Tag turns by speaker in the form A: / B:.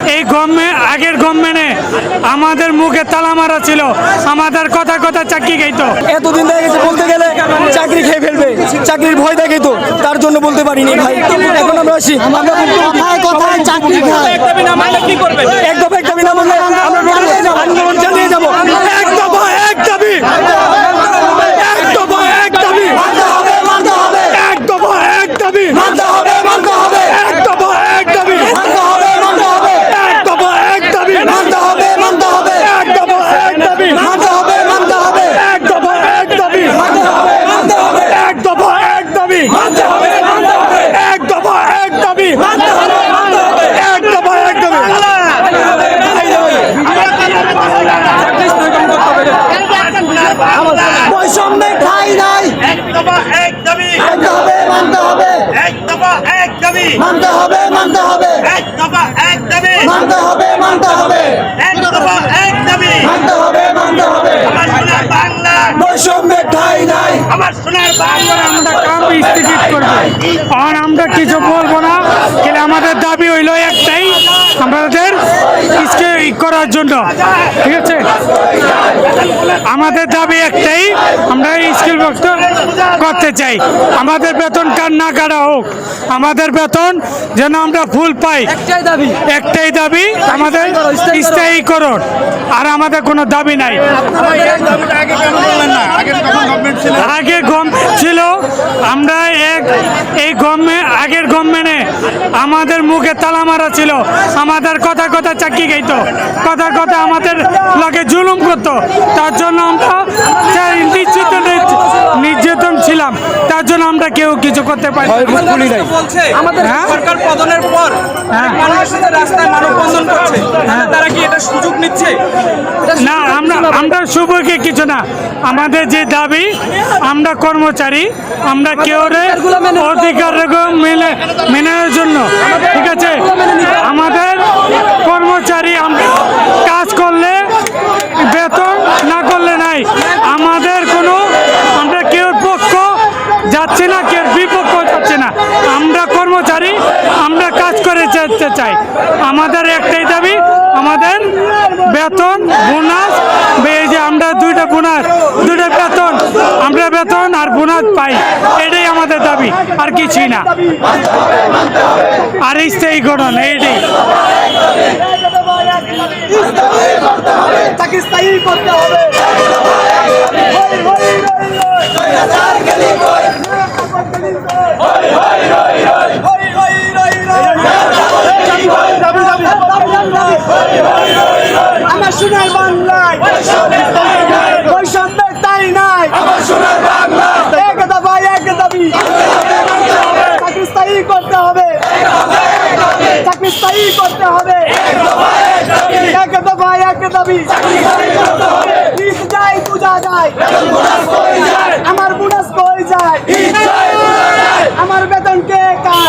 A: এই গভর্নমেন্ট আগের গভর্নমেন্টে আমাদের মুখে তালা মারা ছিল। আমাদের কথা কথা চাকরি খাইতো।
B: এতদিন দেখা গেছে বলতে গেলে চাকরি খেয়ে ফেলবে। চাকরির ভয় দেখে তো তার জন্য বলতে পারিনি ভাই। এখন আমরা আসি। আমরা কথায় কথায় চাকরি খাই এক দফা এক দাবি না বললে আমরা রোডে যাব, আন্দোলন চালিয়ে যাব এক দফা এক দাবি এক দফা এক দাবি এক দফা এক দাবি এক দফা এক দাবি এক দফা এক দাবি এক দফা এক দাবি এক দফা এক দাবি এক দফা দাবি। এক দফা এক দাবি। এক দফা এক দাবি। বৈষম্যে ঠাই নাই।
C: এক দফা এক দাবি।
B: মানতে হবে মানতে হবে।
C: এক দফা এক দাবি।
B: মানতে হবে মানতে হবে।
C: এক দফা এক দাবি।
B: মানতে হবে মানতে হবে।
C: এক দফা এক দাবি।
B: মানতে হবে মানতে হবে।
C: আমার সোনার বাংলা।
B: বৈষম্যে ঠাই নাই।
C: আমার সোনার বাংলা।
A: স্থগিত করব। আর আমরা কিছু বলব না কিন্তু আমাদের দাবি হইল একটাই আমাদের করার জন্য। ঠিক আছে? আমাদের দাবি একটাই আমরা স্কিল করতে চাই। আমাদের বেতন কার না কাটা হোক আমাদের বেতন যেন আমরা ফুল পাই।
B: একটাই দাবি।
A: একটাই দাবি আমাদের স্থায়ীকরণ আর আমাদের কোনো দাবি নাই। আগে গম ছিল আমরা এক এই গভর্নমেন্ট আগের গভর্নমেন্টে আমাদের মুখে তালা মারা ছিল। আমাদের কথা কথা চাকরি খাইতো কথা কথা আমাদের লগে জুলুম করতো। তার জন্য আমরা নির্যাতন নির্যাতন ছিলাম। তার জন্য আমরা কেউ কিছু করতে পারি। হ্যাঁ?
D: সরকার পতনের পর
A: হ্যাঁ।
D: মানুষের রাস্তায় মানববন্ধন করছে। তারা কি এটা সুযোগ নিচ্ছে?
A: না আমরা শুভকে কিছু না আমাদের যে দাবি আমরা কর্মচারী আমরা কেউ অধিকার মেনে মেনের জন্য। ঠিক আছে? আমাদের কর্মচারী আমরা কাজ করলে বেতন না করলে নাই। আমাদের কোনো আমরা কেউ পক্ষ যাচ্ছে না কেউ বিপক্ষ যাচ্ছে না আমরা কর্মচারী আমরা কাজ করে চাই। আমাদের একটাই দাবি, আমাদের বেতন, বোনাস এই যে আমরা দুইটা বোনাস, দুইটা বেতন, আমরা বেতন আর বোনাস পাই। এটাই আমাদের দাবি, আর কিছুই না। আর স্থায়ীকরণ এইটাই।
B: তাকে স্থায়ী করতে হবে। আমার সোনার বাংলায়। বৈষম্যের তাই নাই। এক দফা এক দাবি। তাকে স্থায়ী করতে হবে। তাকে স্থায়ী করতে হবে। এক দফা এক দাবি। যায়, পূজা যায়।